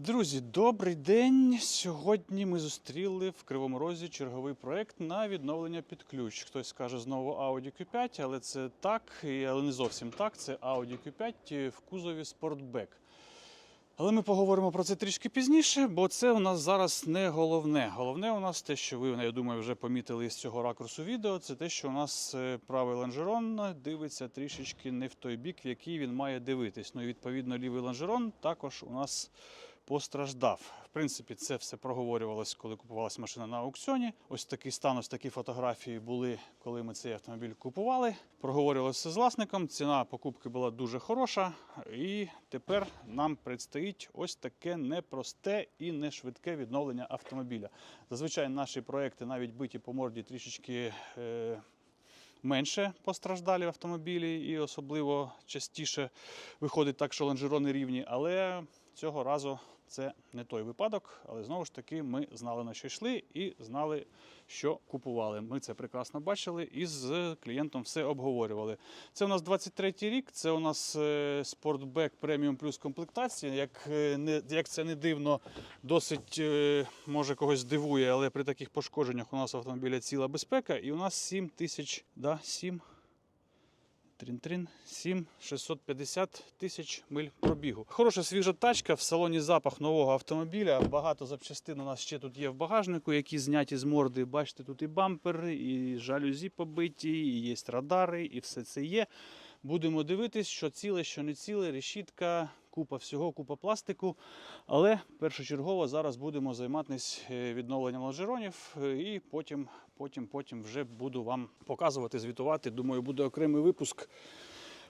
Друзі, добрий день. Сьогодні ми зустріли в Кривому Розі черговий проект на відновлення під ключ. Хтось скаже знову Audi Q5, але це так, але не зовсім так. Це Audi Q5 в кузові Sportback. Але ми поговоримо про це трішки пізніше, бо це у нас зараз не головне. Головне у нас те, що ви, я думаю, вже помітили з цього ракурсу відео, це те, що у нас е, правий лонжерон дивиться трішечки не в той бік, в який він має дивитись. Ну і відповідно лівий лонжерон також у нас постраждав. В принципі, це все проговорювалось, коли купувалася машина на аукціоні. Ось такий стан, ось такі фотографії були, коли ми цей автомобіль купували. Проговорювалося з власником. Ціна покупки була дуже хороша. І тепер нам предстоїть ось таке непросте і не швидке відновлення автомобіля. Зазвичай наші проекти навіть биті по морді трішечки. Е- Менше постраждалі автомобілі, і особливо частіше виходить так, що лонжерони рівні. Але цього разу це не той випадок. Але знову ж таки, ми знали на що йшли і знали, що купували. Ми це прекрасно бачили і з клієнтом все обговорювали. Це у нас 23-й рік. Це у нас Sportback Premium Plus комплектація. Як, е, не, як це не дивно, досить е, може когось здивує, але при таких пошкодженнях у нас автомобіля ціла безпека, і у нас 7 тисяч, да, 7 Трін-трін, 7 650 тисяч миль пробігу. Хороша свіжа тачка, в салоні запах нового автомобіля. Багато запчастин у нас ще тут є в багажнику, які зняті з морди. Бачите, тут і бампер, і жалюзі побиті, і є радари, і все це є. Будемо дивитись, що ціле, що не ціле, решітка, купа всього, купа пластику. Але першочергово зараз будемо займатися е, відновленням лонжеронів е, і потім, потім, потім вже буду вам показувати, звітувати. Думаю, буде окремий випуск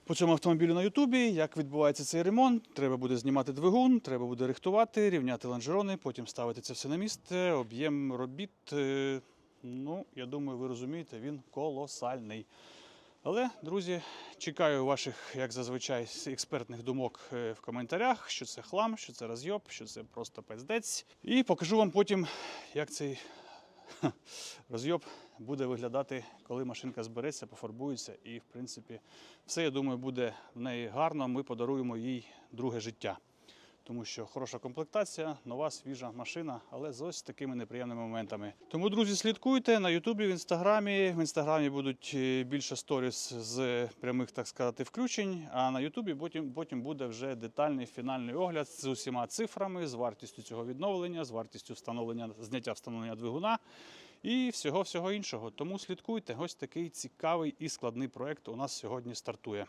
по цьому автомобілю на Ютубі. Як відбувається цей ремонт? Треба буде знімати двигун, треба буде рихтувати, рівняти лонжерони, потім ставити це все на місце. Об'єм робіт. е, Ну, я думаю, ви розумієте, він колосальний. Але, друзі, чекаю ваших, як зазвичай, експертних думок е, в коментарях, що це хлам, що це розйоб, що це просто пиздець. І покажу вам потім, як цей розйоб буде виглядати, коли машинка збереться, пофарбується. І, в принципі, все, я думаю, буде в неї гарно. Ми подаруємо їй друге життя. Тому що хороша комплектація, нова свіжа машина, але з ось такими неприємними моментами. Тому, друзі, слідкуйте на Ютубі, в інстаграмі. В інстаграмі будуть е, більше сторіс з прямих, так сказати, включень. А на Ютубі потім, потім буде вже детальний фінальний огляд з усіма цифрами, з вартістю цього відновлення, з вартістю встановлення, зняття встановлення двигуна і всього всього іншого. Тому слідкуйте. Ось такий цікавий і складний проект у нас сьогодні стартує.